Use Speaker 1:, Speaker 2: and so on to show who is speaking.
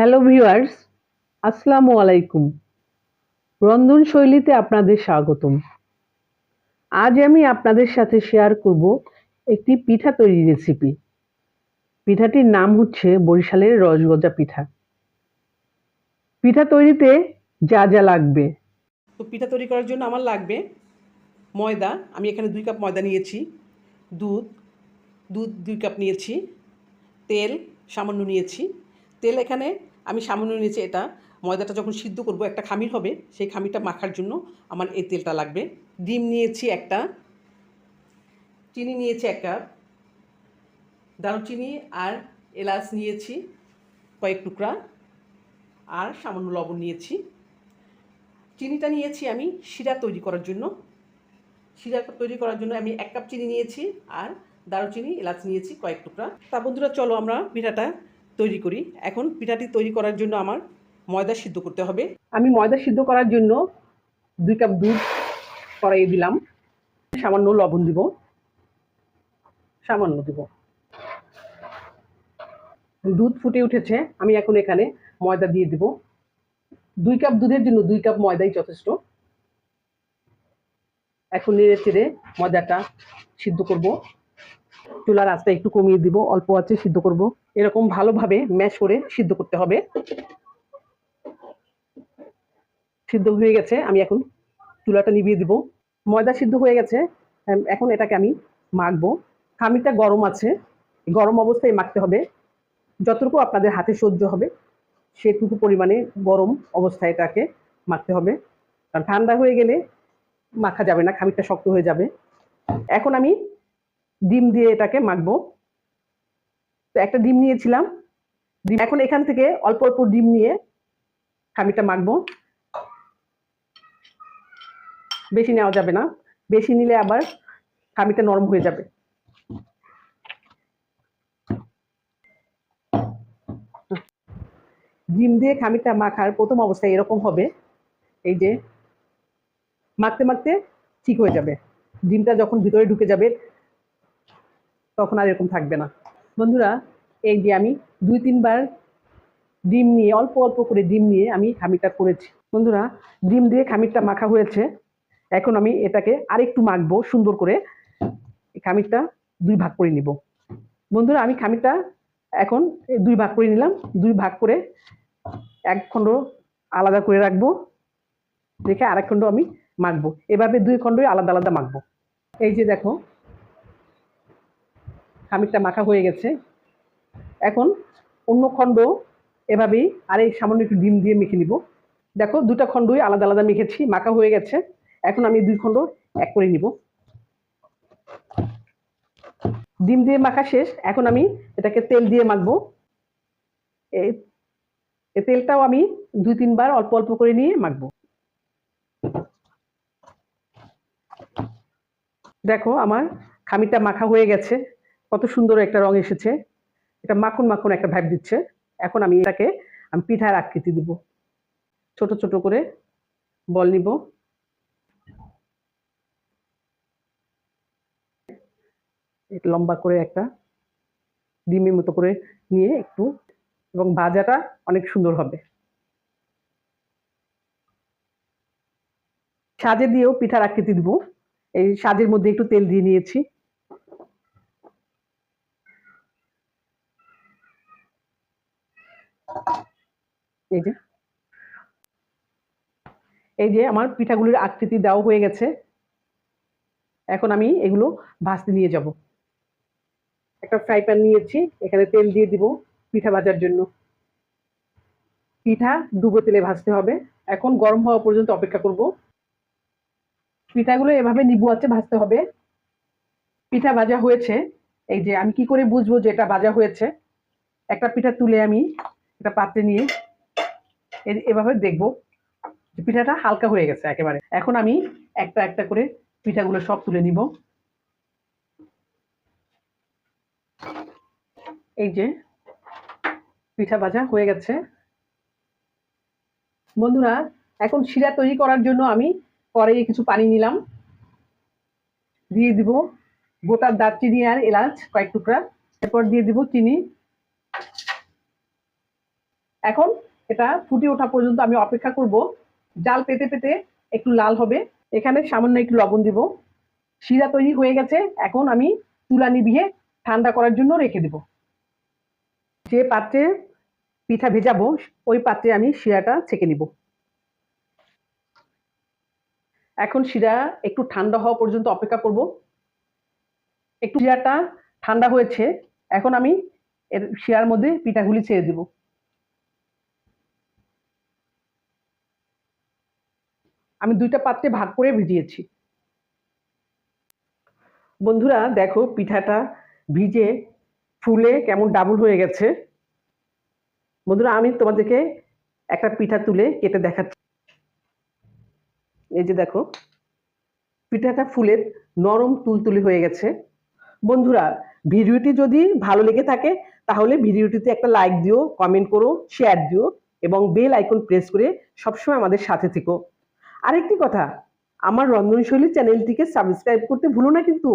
Speaker 1: Hello viewers, আসসালামু আলাইকুম। রন্ধন শৈলীতে আপনাদের স্বাগতম। আজ আমি আপনাদের সাথে শেয়ার করব একটি পিঠা তৈরির রেসিপি। পিঠাটির নাম হচ্ছে বরিশালের রসগজা পিঠা। পিঠা তৈরিতে যা যা লাগবে।
Speaker 2: তো পিঠা তৈরি করার জন্য আমার লাগবে ময়দা। আমি এখানে দুই কাপ ময়দা নিয়েছি, দুধ দুধ দুই কাপ নিয়েছি, তেল সামান্য নিয়েছি। তেল এখানে আমি সামান্য নিয়েছি এটা। ময়দাটা যখন সিদ্ধ করব, একটা খামির হবে, সেই খামিরটা মাখার জন্য আমার এই তেলটা লাগবে। ডিম নিয়েছি একটা, চিনি নিয়েছি এক কাপ, দারুচিনি আর এলাচ নিয়েছি কয়েক টুকরা, আর সামান্য লবণ নিয়েছি। চিনিটা নিয়েছি আমি শিরা তৈরি করার জন্য। শিরা তৈরি করার জন্য আমি এক কাপ চিনি নিয়েছি আর দারুচিনি, এলাচ নিয়েছি কয়েক টুকরা। তা বন্ধুরা, চলো আমরা পিঠাটা তৈরি করি। এখন পিঠাটি তৈরি করার জন্য আমার ময়দা সিদ্ধ করতে হবে।
Speaker 1: আমি ময়দা সিদ্ধ করার জন্য দুই কাপ দুধ কড়াইয়ে দিলাম। সামান্য লবণ দিব। সামান্য দিব। দুধ ফুটে উঠেছে। আমি এখন এখানে ময়দা দিয়ে দিব। দুই কাপ দুধের জন্য দুই কাপ ময়দাই যথেষ্ট। এখন নেড়ে চেড়ে ময়দাটা সিদ্ধ করব। চুলার আঁচটা একটু কমিয়ে দিব, অল্প আছে, সিদ্ধ করব। এরকম ভালোভাবে ম্যাশ করে সিদ্ধ করতে হবে। সিদ্ধ হয়ে গেছে, আমি এখন চুলাটা নিভিয়ে দিব। ময়দা সিদ্ধ হয়ে গেছে এখন এটাকে আমি মাখবো। খামিরটা গরম আছে, গরম অবস্থায় মাখতে হবে। যতটুকু আপনাদের হাতে সহ্য হবে, সেটুকু পরিমাণে গরম অবস্থায় এটাকে মাখতে হবে। কারণ ঠান্ডা হয়ে গেলে মাখা যাবে না, খামিরটা শক্ত হয়ে যাবে। এখন আমি ডিম দিয়ে এটাকে মাখবো। তো একটা ডিম নিয়েছিলাম। ডিম এখন এখান থেকে অল্প অল্প ডিম নিয়ে খামিরটা মাখবো। বেশি নেওয়া যাবে না। বেশি নিলে আবার খামিরটা নরম হয়ে যাবে। ডিম দিয়ে খামিরটা মাখার প্রথম অবস্থায় এরকম হবে। এই যে মাখতে মাখতে ঠিক হয়ে যাবে। ডিমটা যখন ভিতরে ঢুকে যাবে তখন আর এরকম থাকবে না। বন্ধুরা, এই যে আমি দুই তিনবার ডিম নিয়ে, অল্প অল্প করে ডিম নিয়ে আমি খামিরটা করেছি। বন্ধুরা, ডিম দিয়ে খামিরটা মাখা হয়েছে। এখন আমি এটাকে আরেকটু মাখবো, সুন্দর করে। খামিরটা দুই ভাগ করে নিব। বন্ধুরা, আমি খামিরটা এখন দুই ভাগ করে নিলাম। দুই ভাগ করে এক খণ্ড আলাদা করে রাখব। রেখে আরেক খণ্ড আমি মাখবো। এভাবে দুই খণ্ডই আলাদা আলাদা মাখবো। এই যে দেখো খামিরটা মাখা হয়ে গেছে। এখন অন্য খণ্ড এভাবেই আর এই সামান্য একটু ডিম দিয়ে মেখে নিব। দেখো, দুটা খণ্ডই আলাদা আলাদা মেখেছি, মাখা হয়ে গেছে। এখন আমি দুই খণ্ড এক করে নিব। ডিম দিয়ে মাখা শেষ। এখন আমি এটাকে তেল দিয়ে মাখবো। এই তেলটাও আমি দুই তিনবার অল্প অল্প করে নিয়ে মাখবো। দেখো, আমার খামিরটা মাখা হয়ে গেছে। কত সুন্দর একটা রং এসেছে। এটা মাখন মাখন একটা ভাব দিচ্ছে। এখন আমি এটাকে, আমি পিঠার আকৃতি দিব। ছোট ছোট করে বল নিব। লম্বা করে একটা ডিমের মতো করে নিয়ে একটু, এবং ভাজাটা অনেক সুন্দর হবে। সাজে দিয়েও পিঠার আকৃতি দিব। এই সাজের মধ্যে একটু তেল দিয়ে নিয়েছি। এই যে। এই যে আমার পিঠাগুলির আকৃতি দেওয়া হয়ে গেছে। এখন আমি এগুলো ভাজতে নিয়ে যাব। একটা ফ্রাই প্যান নিয়েছি, এখানে তেল দিয়ে দিব পিঠা ভাজার জন্য। পিঠা ডুবো তেলে ভাজতে হবে। এখন গরম হওয়া পর্যন্ত অপেক্ষা করব। পিঠাগুলো এভাবে নিবু আছে ভাজতে হবে। পিঠা ভাজা হয়েছে। এই যে আমি কি করে বুঝব যে এটা ভাজা হয়েছে? একটা পিঠা তুলে আমি একটা পাত্রে নিয়ে এভাবে দেখব পিঠাটা হালকা হয়ে গেছে একেবারে। এখন আমি একটা একটা করে পিঠাগুলো সব তুলে নিব। এই যে পিঠা ভাজা হয়ে গেছে। বন্ধুরা, এখন শিরা তৈরি করার জন্য আমি কড়াইয়ে কিছু পানি নিলাম। দিয়ে দিব গোটা দারচিনি আর এলাচ কয়েক টুকরা। এরপর দিয়ে দিব চিনি। এখন এটা ফুটে ওঠা পর্যন্ত আমি অপেক্ষা করব। জাল পেতে পেতে একটু লাল হবে। এখানে সামান্য একটু লবণ দিব। শিরা তৈরি হয়ে গেছে। এখন আমি তুলা নিভিয়ে ঠান্ডা করার জন্য রেখে দেব। যে পাত্রে পিঠা ভেজাবো, ওই পাত্রে আমি শিরাটা ছেঁকে নিব। এখন শিরা একটু ঠান্ডা হওয়া পর্যন্ত অপেক্ষা করব। একটু শিরাটা ঠান্ডা হয়েছে। এখন আমি এর শিরার মধ্যে পিঠাগুলি ছেড়ে দিব। আমি দুইটা পাত্রে ভাগ করে ভিজিয়েছি। বন্ধুরা, দেখো পিঠাটা ভিজে ফুলে কেমন ডাবল হয়ে গেছে। বন্ধুরা, আমি তোমাদেরকে একটা পিঠা তুলে কেটে দেখাচ্ছি। এই যে দেখো, পিঠাটা ফুলে নরম তুলতুলি হয়ে গেছে। বন্ধুরা, ভিডিওটি যদি ভালো লেগে থাকে, তাহলে ভিডিওটিতে একটা লাইক দিও কমেন্ট করো শেয়ার দিও, এবং বেল আইকন প্রেস করে সবসময় আমাদের সাথে থেকো। আরেকটি কথা আমার রন্ধনশৈলী চ্যানেলটিকে সাবস্ক্রাইব করতে ভুলো না কিন্তু।